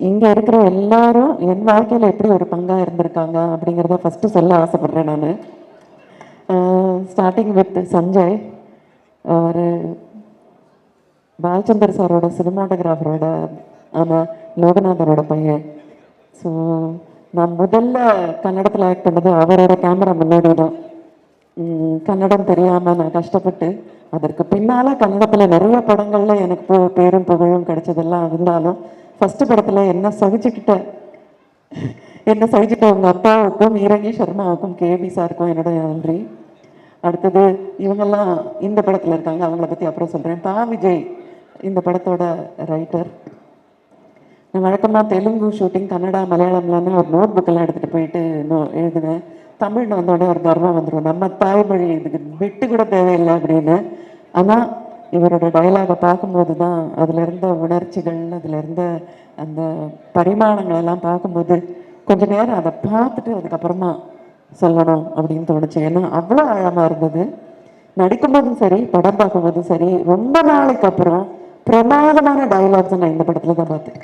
இங்கே இருக்கிற எல்லாரும் என் வாழ்க்கையில் எப்படி ஒரு பங்காக இருந்திருக்காங்க அப்படிங்கிறத ஃபஸ்ட்டு சொல்ல ஆசைப்பட்றேன் நான். Starting with Sanjay. ஒரு பாலச்சந்தர் சாரோட சினிமாட்டோகிராஃபரோட ஆமாம் லோகநாதனோட பையன். ஸோ நான் முதல்ல கன்னடத்தில் ஆக்ட் பண்ணது அவரோட கேமரா முன்னாடி தான். கன்னடம் தெரியாமல் நான் கஷ்டப்பட்டு அதற்கு பின்னால் கன்னடத்தில் நிறைய படங்களில் எனக்கு பேரும் புகழும் கிடைச்சதெல்லாம் இருந்தாலும் ஃபஸ்ட்டு படத்தில் என்ன சகிச்சுக்கிட்ட? என்ன சகிச்சுட்ட உங்கள் அப்பாவுக்கும் ஈரங்கி சர்மாவுக்கும் கேபி சாருக்கும் என்னோட நன்றி. அடுத்தது இவங்கெல்லாம் இந்த படத்தில் இருக்காங்க அவங்கள பற்றி அப்புறம் சொல்கிறேன் பா விஜய் இந்த படத்தோட ரைட்டர் நான் வழக்கமாக தெலுங்கு ஷூட்டிங் கன்னடா மலையாளம்லான்னு ஒரு நோட் புக்கெல்லாம் எடுத்துகிட்டு போயிட்டு நோ எழுதினேன் தமிழ் வந்தோடனே ஒரு கர்வம் வந்துடும் நம்ம தாய்மொழி இதுக்கு விட்டு கூட தேவையில்லை அப்படின்னு. ஆனால் இவரோட டயலாகை பார்க்கும்போது தான் அதில் இருந்த உணர்ச்சிகள் அதில் இருந்த அந்த பரிமாணங்கள் எல்லாம் பார்க்கும்போது கொஞ்ச நேரம் அதை பார்த்துட்டு அதுக்கப்புறமா சொல்லணும் அப்படின்னு தோணுச்சு. ஏன்னா அவ்வளோ ஆழமாக இருந்தது. நடிக்கும்போதும் சரி படம் பார்க்கும்போதும் சரி ரொம்ப நாளைக்கு அப்புறம் பிரமாதமான டயலாக்ஸ் நான் இந்த படத்தில் தான் பார்த்தேன்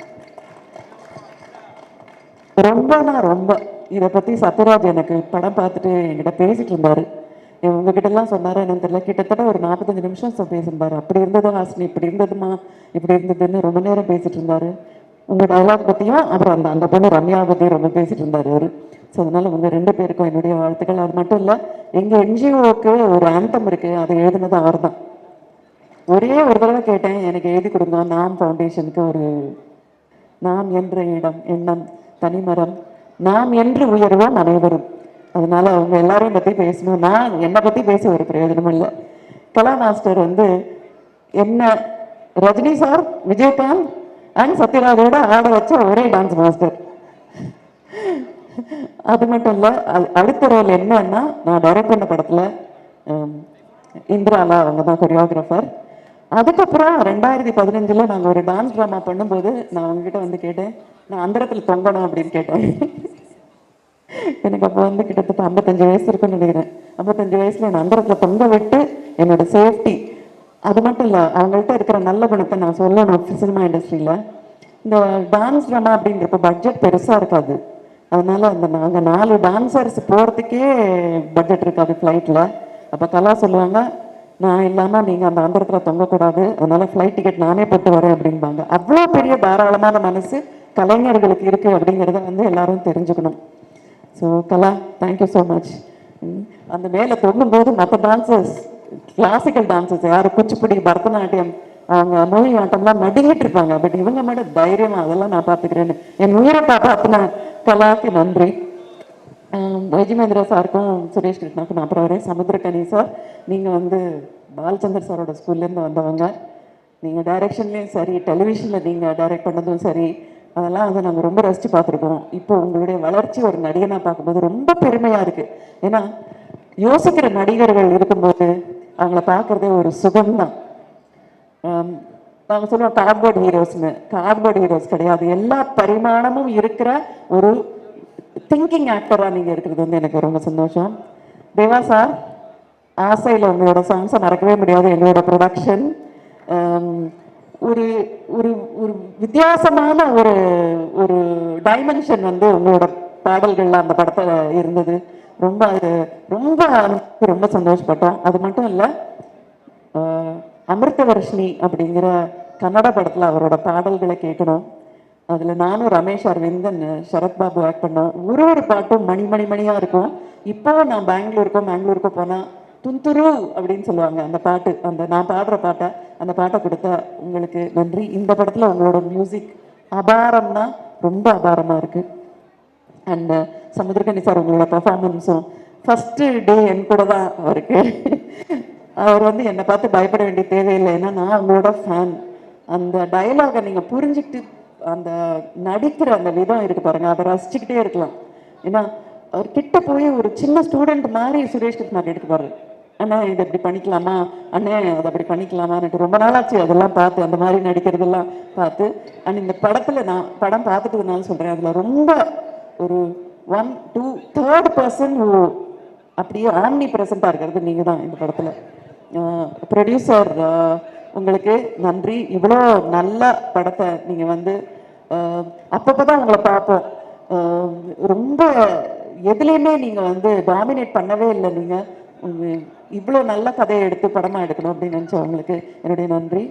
ரொம்பனா ரொம்ப. இதை பற்றி சத்யராஜ் எனக்கு படம் பார்த்துட்டு என்கிட்ட பேசிட்டு இருந்தாரு. உங்ககிட்ட சொன்னாரா சொன்னாரு என்னன்னு தெரியல. கிட்டத்தட்ட ஒரு நாற்பத்தஞ்சு நிமிஷம் சொ- பேசியிருந்தாரு. அப்படி இருந்தது ஹாசினி இப்படி இருந்ததுமா இப்படி இருந்ததுன்னு ரொம்ப நேரம் பேசிட்டு இருந்தாரு. உங்கள் டயலாக் பற்றியும் அப்புறம் அந்த அந்த பொண்ணு ரம்யா பற்றியும் ரொம்ப பேசிட்டு இருந்தார் அவர். ஸோ அதனால் உங்கள் ரெண்டு பேருக்கும் என்னுடைய வாழ்த்துக்கள். அது மட்டும் இல்லை எங்கள் என்ஜிஓக்கு ஒரு ஆந்தம் இருக்குது அதை எழுதுனது அவர் தான். ஒரே ஒரு தடவை கேட்டேன் எனக்கு எழுதி கொடுங்க. நாம் ஃபவுண்டேஷனுக்கு ஒரு நாம் என்ற இடம் எண்ணம் தனிமரம் நாம் என்று உயர்வோம் அனைவரும். அதனால அவங்க எல்லாரையும் பற்றி பேசணும்னா என்னை பற்றி பேச ஒரு பிரயோஜனமும் இல்லை. கலா மாஸ்டர் வந்து என்ன ரஜினி சார் விஜயகாந்த் அண்ட் சத்யராஜோட ஆட வச்ச ஒரே டான்ஸ் மாஸ்டர் அது மட்டும் இல்லை அடுத்த ரோல் என்னன்னா நான் டைரக்ட் பண்ண படத்தில் இந்திராலா அவங்க தான் கொரியோகிராஃபர் அதுக்கப்புறம் ரெண்டாயிரத்தி பதினஞ்சில் நாங்கள் ஒரு டான்ஸ் ட்ராமா பண்ணும்போது நான் அவங்ககிட்ட வந்து கேட்டேன் நான் அந்தரத்தில் தொங்கணும் அப்படின்னு கேட்டேன். எனக்கு அப்போ வந்து கிட்டத்தட்ட ஐம்பத்தஞ்சு வயசு இருக்குன்னு நினைக்கிறேன். ஐம்பத்தஞ்சு வயசுல நான் அந்தரத்தில் தொங்க விட்டு என்னோட சேஃப்டி அது மட்டும் இல்லை அவங்கள்ட்ட இருக்கிற நல்ல குணத்தை நான் சொல்லணும் சினிமா இண்டஸ்ட்ரியில் இந்த டான்ஸ் ட்ராமா அப்படிங்கிறப்ப பட்ஜெட் பெருசாக இருக்காது. அதனால அந்த நாங்கள் நாலு டான்சர்ஸ் போகிறதுக்கே பட்ஜெட் இருக்காது ஃப்ளைட்டில் அப்போ கலா சொல்லுவாங்க நான் இல்லாமல் நீங்கள் அந்த அந்தரத்தில் தொங்கக்கூடாது. அதனால ஃப்ளைட் டிக்கெட் நானே போட்டு வரேன் அப்படிம்பாங்க. அவ்வளோ பெரிய தாராளமான மனசு கலைஞர்களுக்கு இருக்குது அப்படிங்கிறத வந்து எல்லாரும் தெரிஞ்சுக்கணும். So Kala thank you so much அந்த மேலே தொங்கும்போது மற்ற டான்சர்ஸ் கிளாசிக்கல் டான்சர்ஸ் யார் குச்சிப்புடி பரதநாட்டியம் அவங்க மொழி ஆட்டம்லாம் நடுங்கிட்டு இருப்பாங்க. பட் இவங்க மட்டும் தைரியமாக அதெல்லாம் நான் பார்த்துக்கிறேன்னு. என் உயிரை காப்பாற்றின கலாக்கு நன்றி. வைஜிமேந்திரா சாருக்கும் சுரேஷ் கிருஷ்ணாக்கும் நான் அப்புறம் வரேன். சமுத்திரகனி சார் நீங்கள் வந்து பாலச்சந்தர் சாரோட ஸ்கூல்லேருந்து வந்தவங்க. நீங்கள் டைரக்ஷன்லேயும் சரி டெலிவிஷனில் நீங்கள் டைரக்ட் பண்ணதும் சரி அதெல்லாம் வந்து நாங்கள் ரொம்ப ரசித்து பார்த்துருக்கோம் இப்போ உங்களுடைய வளர்ச்சி ஒரு நடிகனாக பார்க்கும்போது ரொம்ப பெருமையாக இருக்குது ஏன்னா யோசிக்கிற நடிகர்கள் இருக்கும்போது அவங்கள பார்க்குறதே ஒரு சுகம்தான். நாங்கள் சொல்லுவோம் கார்ட்போர்ட் ஹீரோஸ்னு கார்போர்ட் ஹீரோஸ் கிடையாது. எல்லா பரிமாணமும் இருக்கிற ஒரு திங்கிங் ஆக்டராக நீங்கள் இருக்கிறது வந்து எனக்கு ரொம்ப சந்தோஷம். தேவா சார் ஆசையில் உங்களோட சாங்ஸை மறக்கவே முடியாது. எங்களோட ப்ரொடக்ஷன் ஒரு ஒரு ஒரு வித்தியாசமான ஒரு ஒரு டைமென்ஷன் வந்து உங்களோட பாடல்கள்ல அந்த படத்துல இருந்தது. ரொம்ப அது ரொம்ப ரொம்ப சந்தோஷப்பட்டோம் அது மட்டும் இல்லை ஆஹ் அமிர்தவர்ஷினி அப்படிங்கிற கன்னட படத்தில் அவரோட பாடல்களை கேட்கணும். அதில் நானும் ரமேஷ் அரவிந்தன் சரத்பாபு ஆக்ட் பண்ணோம். ஒரு ஒரு பாட்டும் மணி மணி மணியாக இருக்கும். இப்போ நான் பெங்களூருக்கோ பெங்களூருக்கோ போனால் துந்துரு அப்படின்னு சொல்லுவாங்க. அந்த பாட்டு அந்த நான் பாடுற பாட்டை அந்த பாட்டை கொடுத்த உங்களுக்கு நன்றி. இந்த படத்தில் உங்களோட மியூசிக் அபாரம்னா ரொம்ப அபாரமாக இருக்குது அண்ட் uh, சமுத்திரகனி சார் உங்களோட பர்ஃபார்மன்ஸும் ஃபஸ்ட்டு டே என் கூட தான் அவருக்கு. அவர் வந்து என்னை பார்த்து பயப்பட வேண்டிய தேவையில்லை. ஏன்னா நான் உங்களோட ஃபேன் அந்த டயலாகை நீங்கள் புரிஞ்சுக்கிட்டு அந்த நடிக்கிற அந்த விதம் இருக்குது பாருங்க. அதை ரசிச்சுக்கிட்டே இருக்கலாம். ஏன்னா அவர் கிட்ட போய் ஒரு சின்ன ஸ்டூடெண்ட் மாதிரி சுரேஷ் கிருஷ்ணா எடுத்துப்பாரு. அண்ணா இதை இப்படி பண்ணிக்கலாமா? அண்ணே அதை அப்படி பண்ணிக்கலாமான்னுட்டு ரொம்ப நாளாச்சு அதெல்லாம் பார்த்து அந்த மாதிரி நடிக்கிறதெல்லாம் பார்த்து. அண்ட் இந்த படத்தில் நான் படம் பார்த்துட்டதுனால சொல்கிறேன் அதில் ரொம்ப ஒரு ஒன் டூ தேர்ட் பர்சன் அப்படியே ஆம்னி ப்ரெசண்ட்டாக இருக்கிறது நீங்கள் தான் இந்த படத்தில். ப்ரொடியூசர் உங்களுக்கு நன்றி. இவ்வளோ நல்ல படத்தை நீங்கள் வந்து அப்பப்போ தான் உங்களை பார்ப்போம். ரொம்ப எதுலேயுமே நீங்கள் வந்து டாமினேட் பண்ணவே இல்லை நீங்கள் இவ்வளோ நல்ல கதையை எடுத்து படமாக எடுக்கணும் அப்படின்னு நினச்சவங்களுக்கு என்னுடைய நன்றி.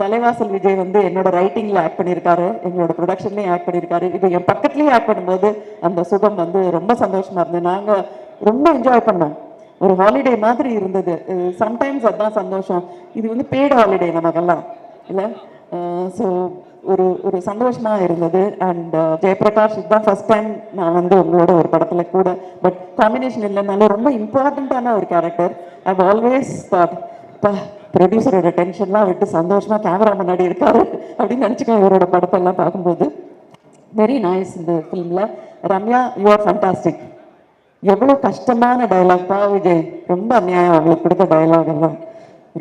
தலைவாசல் விஜய் வந்து என்னோட ரைட்டிங்கில் ஆட் பண்ணியிருக்காரு. எங்களோட ப்ரொடக்ஷன்லேயும் ஆட் பண்ணியிருக்காரு. இப்போ என் பக்கத்துலேயும் ஆட் பண்ணும்போது அந்த சுகம் வந்து ரொம்ப சந்தோஷமாக இருந்தது. நாங்கள் ரொம்ப என்ஜாய் பண்ணோம். ஒரு ஹாலிடே மாதிரி இருந்தது. சம்டைம்ஸ் அதான் சந்தோஷம். இது வந்து பெய்டு ஹாலிடே நமக்கெல்லாம் இல்லை? ஸோ ஒரு ஒரு சந்தோஷமாக இருந்தது. அண்ட் uh, ஜெயபிரகாஷ் இதுதான் ஃபர்ஸ்ட் டைம் நான் வந்து உங்களோட ஒரு படத்தில் கூட பட் காம்பினேஷன் இல்லைனாலும் ரொம்ப இம்பார்ட்டண்ட்டான ஒரு கேரக்டர் ஐவ் ஆல்வேஸ் தாட் இப்போ ப்ரொடியூசரோட டென்ஷன்லாம் விட்டு சந்தோஷமாக கேமரா முன்னாடி இருக்காரு அப்படின்னு நினச்சிக்கேன் இவரோட படத்தெல்லாம் பார்க்கும்போது. வெரி நைஸ் இந்த ஃபிலிமில் ரம்யா யூ ஆர் ஃபண்டாஸ்டிக் எவ்வளோ கஷ்டமான டயலாக் தான் விஜய். ரொம்ப அநியாயம். அவங்களுக்கு கொடுத்த டைலாக் எல்லாம்.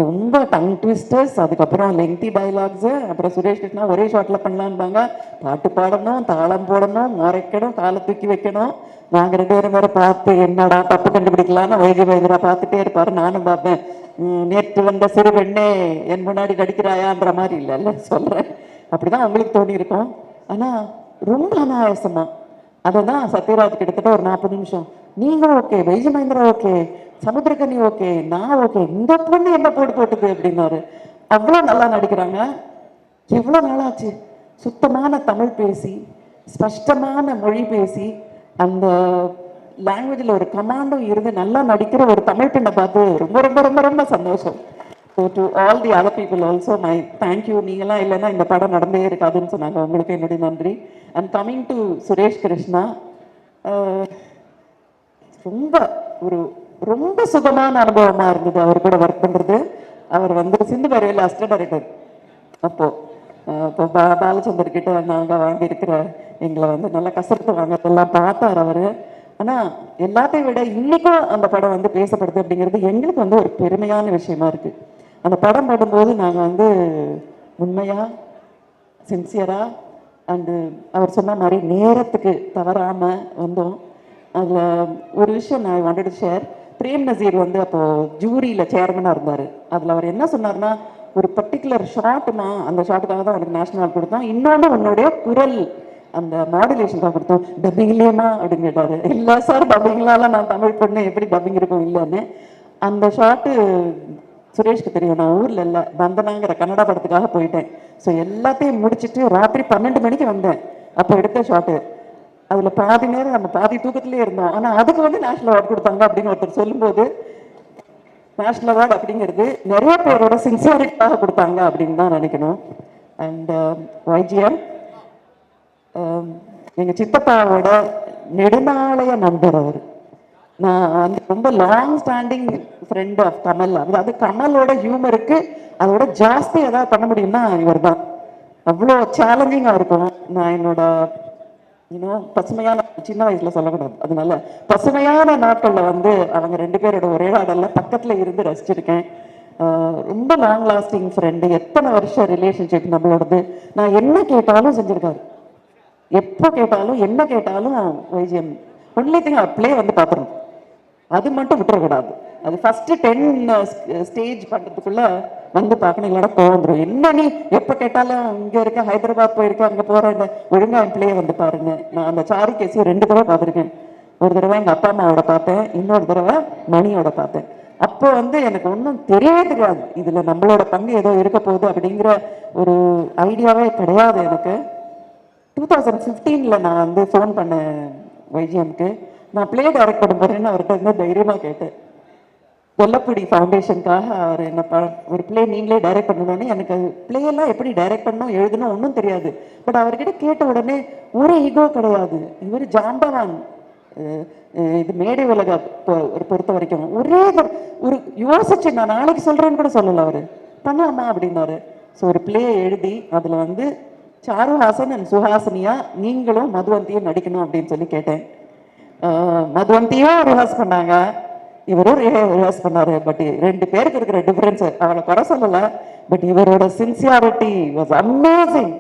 ரொம்ப டங் ட்விஸ்டர்ஸ் அதுக்கப்புறம் லெங்தி டைலாக்ஸு அப்புறம் சுரேஷ் கிருஷ்ணா ஒரே ஷாட்டில் பண்ணலான்பாங்க பாட்டு பாடணும் தாளம் போடணும் மறைக்கணும் காலை தூக்கி வைக்கணும். நாங்கள் ரெண்டு பேரும் வேற பார்த்து என்னடா தப்பு கண்டுபிடிக்கலான்னு வைகை வைகரா பார்த்துட்டே இருப்பார் நானும் பார்ப்பேன். நேற்று வந்த சிறு பெண்ணே என் முன்னாடி நடிக்கிறாயான்ற மாதிரி இல்லைல்ல சொல்கிறேன் அப்படிதான் அவங்களுக்கு தோணி ஆனால் ரொம்ப அனாயாசமாக அதை தான் சத்யராஜ் கிட்டத்தட்ட ஒரு நாற்பது நிமிஷம். நீங்களும் okay Y G Mahendra okay Samuthirakani okay நான் ஓகே இந்த பொண்ணு என்ன போட்டு போட்டுது அப்படின்னாரு. அவ்வளோ நல்லா நடிக்கிறாங்க. எவ்வளோ நாளாச்சு? சுத்தமான தமிழ் பேசி ஸ்பஷ்டமான மொழி பேசி அந்த லாங்குவேஜில் ஒரு கமாண்டும் இருந்து நல்லா நடிக்கிற ஒரு தமிழ் பெண்ணை பார்த்து ரொம்ப ரொம்ப ரொம்ப ரொம்ப சந்தோஷம். So to all the other people also my thank you நீங்களாம் இல்லைன்னா இந்த படம் நடந்தே இருக்காதுன்னு சொன்னாங்க. உங்களுக்கு என்னுடைய நன்றி. And coming to Suresh Krishna ரொம்ப ஒரு ரொம்ப சுகமான அனுபவமா இருந்தது அவர் கூட ஒர்க் பண்றது. அவர் வந்து சிந்து பரவையில் அஸ்ட டைரக்டர் அப்போ இப்போ பா பாலச்சந்தர் கிட்ட நாங்க வாங்கியிருக்கிற எங்களை வந்து நல்லா கசரத்து வாங்கறதெல்லாம் பார்த்தார் அவர். ஆனால் எல்லாத்தையும் விட இன்னைக்கும் அந்த படம் வந்து பேசப்படுது அப்படிங்கிறது எங்களுக்கு வந்து ஒரு பெருமையான விஷயமா இருக்கு. அந்த படம் படும்போது நாங்கள் வந்து உண்மையா சின்சியரா அண்டு அவர் சொன்ன மாதிரி நேரத்துக்கு தவறாம வந்தோம். அதில் ஒரு விஷயம் நான் வாண்டட் ஷேர் பிரேம் நசீர் வந்து அப்போ ஜூரியில் சேர்மனாக இருந்தார். அதில் அவர் என்ன சொன்னார்னா ஒரு பர்டிகுலர் ஷாட்னா அந்த ஷாட்டுக்காக தான் அவனுக்கு நேஷனல் அவார்ட் கொடுத்தோம். இன்னொன்று உன்னுடைய குரல் அந்த மாடுலேஷனுக்காக கொடுத்தோம். டப்பிங் அப்படின்னு கேட்டார். இல்லை சார் டப்பிங்லாம் நான் தமிழ் பொண்ணு எப்படி டப்பிங் இருக்கும் இல்லைன்னு. அந்த ஷாட்டு சுரேஷ்க்கு தெரியும். நான் ஊரில் இல்லை பந்தனாங்கிற கன்னடா படத்துக்காக போயிட்டேன். ஸோ எல்லாத்தையும் முடிச்சுட்டு ராத்திரி பன்னெண்டு மணிக்கு வந்தேன். அப்போ எடுத்த ஷாட்டு அதுல பாதி நேரம் நம்ம பாதி தூக்கத்திலே இருந்தோம். ஆனா அதுக்கு வந்து நேஷனல் அவார்டு கொடுத்தாங்க அப்படின்னு ஒருத்தர் சொல்லும்போது நேஷனல் அவார்டு அப்படிங்கிறது நிறைய பேரோட சின்சியாரிட்டிக்காக கொடுத்தாங்க அப்படின்னு தான் நினைக்கணும். அண்ட் வைஜிஎம் ஆம், எங்க சித்தப்பாவோட நெடுநாளைய நண்பர் அவர். நான் வந்து ரொம்ப long standing friend of Kamal அதாவது கமலோட ஹியூமருக்கு அதோட ஜாஸ்தி ஏதாவது பண்ண முடியும்னா இவர் தான் அவ்வளோ சேலஞ்சிங்காக இருக்கும். நான் என்னோட இன்னும் பசுமையான சின்ன வயசுல சொல்லக்கூடாது. அதனால பசுமையான நாட்கள்ல வந்து அவங்க ரெண்டு பேரோட ஒரே உரையாடல்ல பக்கத்துல இருந்து ரசிச்சிருக்கேன். ரொம்ப லாங் லாஸ்டிங் ஃப்ரெண்டு எத்தனை வருஷம் ரிலேஷன்ஷிப் நம்மளோடது? நான் என்ன கேட்டாலும் செஞ்சிருக்காரு. எப்போ கேட்டாலும் என்ன கேட்டாலும் வைஜியம். ஒன்லி திங் அப்படியே வந்து பார்த்துருவோம் அது மட்டும் விட்டுறக்கூடாது. அது ஃபர்ஸ்ட் டென் ஸ்டேஜ் பண்றதுக்குள்ள வந்து பார்க்கணும் இல்லைனா தோன்றும் என்ன நீ எப்போ கேட்டாலும் இங்கே இருக்க ஹைதராபாத் போயிருக்க அங்கே போற இந்த ஒழுங்கா பிள்ளைய வந்து பாருங்க. நான் அந்த சாரி கேசி ரெண்டு தடவை பார்த்துருக்கேன். ஒரு தடவை எங்கள் அப்பா அம்மாவோட பார்த்தேன் இன்னொரு தடவை மணியோட பார்த்தேன். அப்போ வந்து எனக்கு ஒன்றும் தெரியவே தெரியாது. இதில் நம்மளோட பங்கு ஏதோ இருக்க போகுது அப்படிங்கிற ஒரு ஐடியாவே கிடையாது எனக்கு. டூ தௌசண்ட் ஃபிஃப்டீனில் நான் வந்து ஃபோன் பண்ணேன் வைஜிஎம்க்கு நான் ப்ளே டைரக்ட் பண்ண போகிறேன்னு அவர்கிட்ட வந்து தைரியமாக கேட்டேன். கொல்லப்பொடி ஃபவுண்டேஷனுக்காக அவர் என்ன ப ஒரு பிளே நீங்களே டைரக்ட் பண்ணணும்னு எனக்கு play எல்லாம் எப்படி டைரக்ட் பண்ணணும் எழுதணும் ஒன்றும் தெரியாது. பட் அவர்கிட்ட கேட்ட உடனே ஒரு ஈகோ கிடையாது. இவர் ஜாம்பவான். இது மேடை உலக பொறுத்த வரைக்கும். ஒரே ஒரு- ஒரு யோசிச்சு நான் நாளைக்கு சொல்றேன்னு கூட சொல்லல அவரு. பண்ணலாமா? அப்படின்னாரு. ஸோ ஒரு ப்ளே எழுதி அதுல வந்து சாருஹாசன் அண்ட் சுஹாசினியா நீங்களும் மதுவந்தியும் நடிக்கணும் அப்படின்னு சொல்லி கேட்டேன். மதுவந்தியும் ரிஹர்ஸ் பண்ணாங்க. இவரும் ரியலைஸ் பண்ணாரு. பட் ரெண்டு பேருக்கு இருக்கிற டிஃபரன்ஸ் அவளை குறை சொல்லல. பட் இவரோட சின்சியாரிட்டி வாஸ் அமேசிங்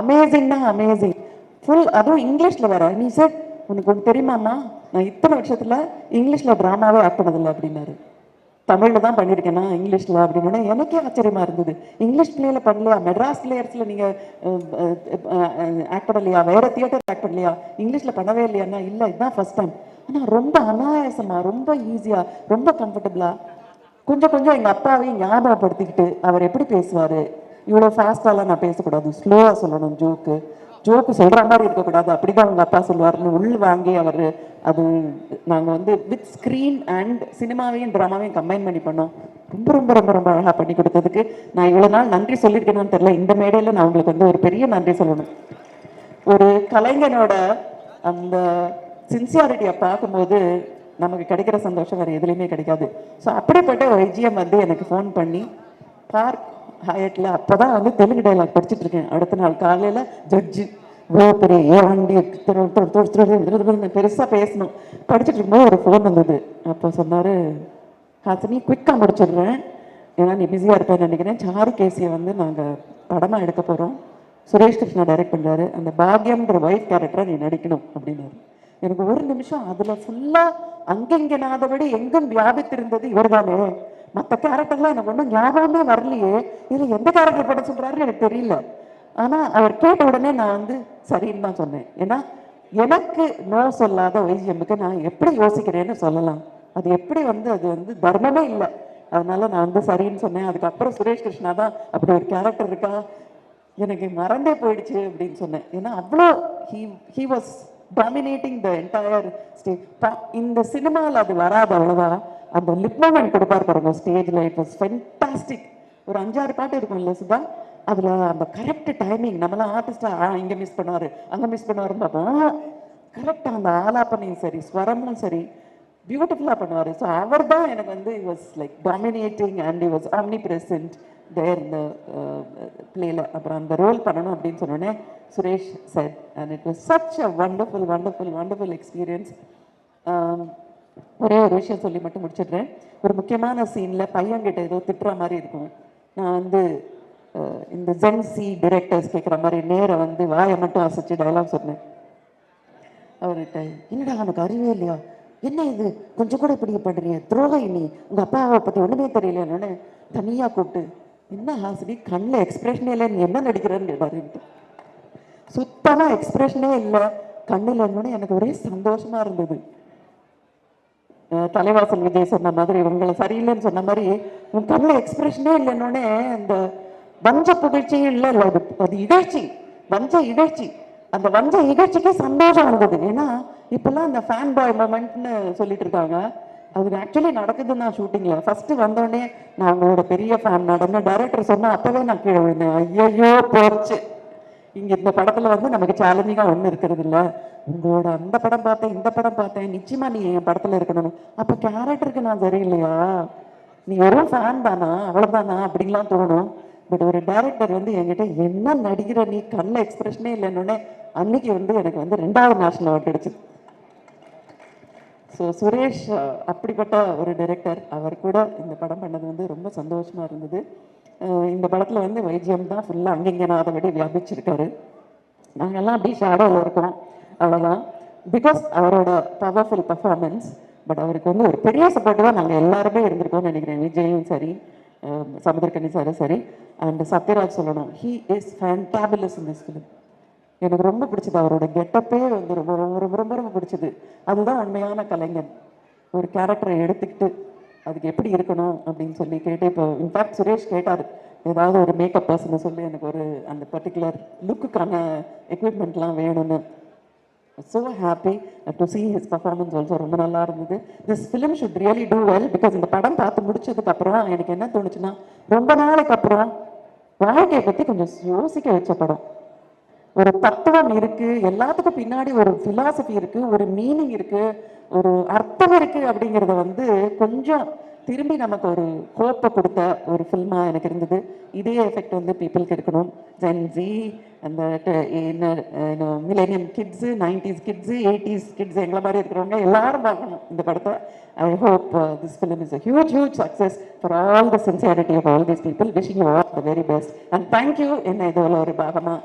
அமேசிங்னா அமேசிங் ஃபுல் அதுவும் இங்கிலீஷ்ல வர நீ சார் உனக்கு ஒன்று தெரியுமாம்மா? நான் இத்தனை வருஷத்துல இங்கிலீஷ்ல ட்ராமாவே ஆக்ட் பண்ணதில்லை அப்படின்னாரு. தமிழ்ல தான் பண்ணியிருக்கேன்னா இங்கிலீஷ்ல அப்படின்னு எனக்கே ஆச்சரியமா இருந்தது. இங்கிலீஷ் பிளேயில் பண்ணலையா? மெட்ராஸ் பிளேயர்ஸில் நீங்க ஆக்ட் பண்ணலையா? வேற தியேட்டர் ஆக்ட் பண்ணலையா? இங்கிலீஷ்ல பண்ணவே இல்லையான்னா? இல்ல இதுதான் ஃபர்ஸ்ட் டைம் ஆனால் ரொம்ப அனாயாசமாக ரொம்ப ஈஸியாக ரொம்ப கம்ஃபர்டபுளாக கொஞ்சம் கொஞ்சம் எங்கள் அப்பாவையும் ஞாபகப்படுத்திக்கிட்டு அவர் எப்படி பேசுவார்? இவ்வளோ ஃபாஸ்ட்டாலாம் நான் பேசக்கூடாது ஸ்லோவாக சொல்லணும் ஜோக்கு ஜோக்கு சொல்கிற மாதிரி இருக்கக்கூடாது அப்படிதான் உங்கள் அப்பா சொல்லுவாருன்னு உள் வாங்கி அவர் அது நாங்கள் வந்து வித் ஸ்க்ரீன் அண்ட் சினிமாவையும் ட்ராமாவையும் கம்பைன் பண்ணி பண்ணோம். ரொம்ப ரொம்ப ரொம்ப ரொம்ப அழகாக பண்ணி கொடுத்ததுக்கு. நான் இவ்வளோ நாள் நன்றி சொல்லியிருக்கேன்னு தெரில இந்த மேடையில் நான் உங்களுக்கு வந்து ஒரு பெரிய நன்றி சொல்லணும். ஒரு கலைஞனோட அந்த சின்சியாரிட்டியை பார்க்கும்போது நமக்கு கிடைக்கிற சந்தோஷம் வேறு எதுலேயுமே கிடைக்காது. ஸோ அப்படிப்பட்ட ஒரு ஐஜிஎம் வந்து எனக்கு ஃபோன் பண்ணி பார்க் அப்போ தான் வந்து தெலுங்கு டைலாக் படிச்சுட்டு இருக்கேன் அடுத்த நாள் காலையில் ஜட்ஜு இவ்வளோ பெரிய ஏவாண்டி பெருசா பேசணும். படிச்சுட்டு இருக்கும்போது ஒரு ஃபோன் வந்தது. அப்போ சொன்னார் ஹாசினி குயிக்காக முடிச்சிடுறேன். ஏன்னா நீ பிஸியாக இருப்பேன்னு நினைக்கிறேன். சாரு கேசியை வந்து நாங்கள் படமாக எடுக்க போகிறோம் சுரேஷ் கிருஷ்ணா டைரக்ட் பண்ணுறாரு அந்த பாக்யம்ன்ற ஒய்ஃப் கேரக்டரை நீ நடிக்கணும் அப்படின்னாரு. எனக்கு ஒரு நிமிஷம் அதுல ஃபுல்லா அங்கெங்கனாதபடி எங்கும் வியாபித்திருந்தது இவர்தானே. மற்ற கேரக்டர்லாம் எனக்கு ஒன்றும் ஞாபகமே வரலையே. இது எந்த கேரக்டர் பட சொல்றாருன்னு எனக்கு தெரியல. ஆனா அவர் கேட்ட உடனே நான் வந்து சரின்னு தான் சொன்னேன். ஏன்னா எனக்கு நோ சொல்லாத வைத்தியமுக்கு நான் எப்படி யோசிக்கிறேன்னு சொல்லலாம். அது எப்படி வந்து அது வந்து தர்மமே இல்லை. அதனால நான் வந்து சரின்னு சொன்னேன். அதுக்கப்புறம் சுரேஷ் கிருஷ்ணா தான் அப்படி ஒரு கேரக்டர் இருக்கா? எனக்கு மறந்தே போயிடுச்சு அப்படின்னு சொன்னேன். ஏன்னா அவ்வளோ he he was dominating the entire stage இந்த சினிமாவில் அது வராது அவ்வளோவா அந்த லிப் மூமெண்ட் கொடுப்பாரு பாருங்க ஸ்டேஜில் இட் வாஸ் ஃபென்டாஸ்டிக் ஒரு அஞ்சாறு பாட்டு இருக்கும் இல்லை சுதா அதில் அந்த கரெக்ட் டைமிங் நம்மளாம் ஆர்டிஸ்டாக இங்கே மிஸ் பண்ணுவார் அங்கே மிஸ் பண்ணுவாருன்னு பார்த்தா கரெக்டாக அந்த ஆலாப்பனையும் சரி ஸ்வரமும் சரி பியூட்டிஃபுல்லாக பண்ணுவார். ஸோ அவர் தான் எனக்கு வந்து was like dominating and was omni present there இந்த பிளேல அப்புறம் அந்த ரோல் பண்ணணும் அப்படின்னு சொன்னோடனே Suresh sir and it was such a wonderful wonderful wonderful experience ஒரே ஒரு விஷயம் சொல்லி மட்டும் முடிச்சிடுறேன். ஒரு முக்கியமான சீனில் பையன்கிட்ட ஏதோ திட்டுற மாதிரி இருக்கும். நான் வந்து இந்த இந்த ஜென்சி டிரெக்டர்ஸ் கேட்குற மாதிரி நேரை வந்து வாயை மட்டும் அசைச்சு டயலாக் சொன்னேன். அவர்கிட்ட என்னடா எனக்கு அறிவே இல்லையா? என்ன இது? கொஞ்சம் கூட இப்படி பண்ணுறீங்க துரோகி நீ உங்கள் அப்பாவை பற்றி ஒன்றுமே தெரியல தனியாக கூப்பிட்டு என்ன ஹாசினி கண்ணில் எக்ஸ்பிரஷனே இல்லை நீ என்ன நடிக்கிறேன்னு கேட்டாரு சுத்தமாக சுத்தமா எக்ஸ்பிரஷனே இல்லை. கண்ணில் இருந்தோடனே எனக்கு ஒரே சந்தோஷமா இருந்தது. தலைவாசல் விஜய் சொன்ன மாதிரி உங்களை சரியில்லைன்னு சொன்ன மாதிரி உன் கண்ணில் எக்ஸ்பிரஷனே இல்லைன்னொடனே இந்த வஞ்ச புகழ்ச்சியும் இல்லை இல்லை அது அது இகழ்ச்சி வஞ்ச இகழ்ச்சி. அந்த வஞ்ச இகழ்ச்சிக்கே சந்தோஷம் இருந்தது ஏன்னா இப்பெல்லாம் அந்த ஃபேன் பாய் மூமெண்ட்னு சொல்லிட்டு இருக்காங்க. அது ஆக்சுவலி நடக்குது நான் ஷூட்டிங்கில் ஃபஸ்ட்டு வந்தோடனே நான் அவங்களோட பெரிய ஃபேன் நடன டைரக்டர் சொன்னால் அப்போவே நான் கீழே விழுந்தேன். ஐயோ போச்சு. இங்கே இந்த படத்தில் வந்து நமக்கு சேலஞ்சிங்காக ஒன்றும் இருக்கிறது இல்லை. உங்களோட அந்த படம் பார்த்தேன் இந்த படம் பார்த்தேன். நிச்சயமாக நீ என் படத்தில் இருக்கணும் அப்போ கேரக்டருக்கு நான் சரியில்லையா? நீ வெறும் ஃபேன் தானா? அவ்வளோதானா அப்படின்லாம் தோணும். பட் ஒரு டேரக்டர் வந்து என்கிட்ட என்ன நடிக்கிற நீ கண்ணில் எக்ஸ்பிரஷனே இல்லைன்னு அன்னைக்கு வந்து எனக்கு வந்து ரெண்டாவது நேஷனல் அவார்ட் கிடைச்சிது. ஸோ சுரேஷ் uh, அப்படிப்பட்ட ஒரு டைரக்டர் அவர் கூட இந்த படம் பண்ணது வந்து ரொம்ப சந்தோஷமாக இருந்தது. Uh, இந்த படத்தில் வந்து வைஜியம் தான் ஃபுல்லாக அங்கெங்கனாதபடி வியாபிச்சிருக்காரு. நாங்கெல்லாம் அப்படியே ஷேடோவில் இருக்கோம் அவ்வளோதான் பிகாஸ் அவரோட பவர்ஃபுல் பர்ஃபார்மன்ஸ் பட் அவருக்கு வந்து ஒரு பெரிய சப்போர்ட்டிவாக தான் நாங்கள் எல்லாருமே இருந்திருக்கோம்னு நினைக்கிறேன். விஜயும் சரி uh, சமுதிரக்கணி சாரும் சரி அண்ட் சத்யராஜ் சொல்லணும். He is fantabulous in this film எனக்கு ரொம்ப பிடிச்சது அவரோட கெட்டப்பே வந்து ரொம்ப ரொம்ப ரொம்ப ரொம்ப ரொம்ப பிடிச்சது. அதுதான் உண்மையான கலைஞன். ஒரு கேரக்டரை எடுத்துக்கிட்டு அதுக்கு எப்படி இருக்கணும் அப்படின்னு சொல்லி கேட்டு இப்போ இன்ஃபேக்ட் சுரேஷ் கேட்டார். ஏதாவது ஒரு மேக்கப் பர்சனை சொல்லி எனக்கு ஒரு அந்த பர்டிகுலர் லுக்குக்கான எக்யூப்மெண்ட்லாம் வேணும்னு. So happy to see his performance also ரொம்ப நல்லா இருந்தது. This film should really do well because இந்த படம் பார்த்து முடிச்சதுக்கு அப்புறம் எனக்கு என்ன தோணுச்சுன்னா ரொம்ப நாளைக்கு அப்புறம் வாழ்க்கையை பற்றி கொஞ்சம் யோசிக்க வச்ச படம். ஒரு தத்துவம் இருக்கு எல்லாத்துக்கும் பின்னாடி ஒரு பிலாசபி இருக்கு ஒரு மீனிங் இருக்கு ஒரு அர்த்தம் இருக்கு அப்படிங்கிறத வந்து கொஞ்சம் திரும்பி நமக்கு ஒரு ஹோப்பை கொடுத்த ஒரு ஃபில்மாக எனக்கு இருந்தது. இதே எஃபெக்ட் வந்து பீப்புளுக்கு இருக்கணும். ஜென்ஜி அந்த millennium kids nineties kids eighties kids எங்களை மாதிரி இருக்கிறவங்க எல்லாரும் பார்க்கணும் இந்த படத்தை. I hope this film is a huge huge success for all the sincerity of all these people wishing you all the very best and thank you என்ன இதோட ஒரு பாகமாக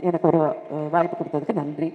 எனக்கு ஒரு வாய்ப்பு கொடுத்ததுக்கு நன்றி.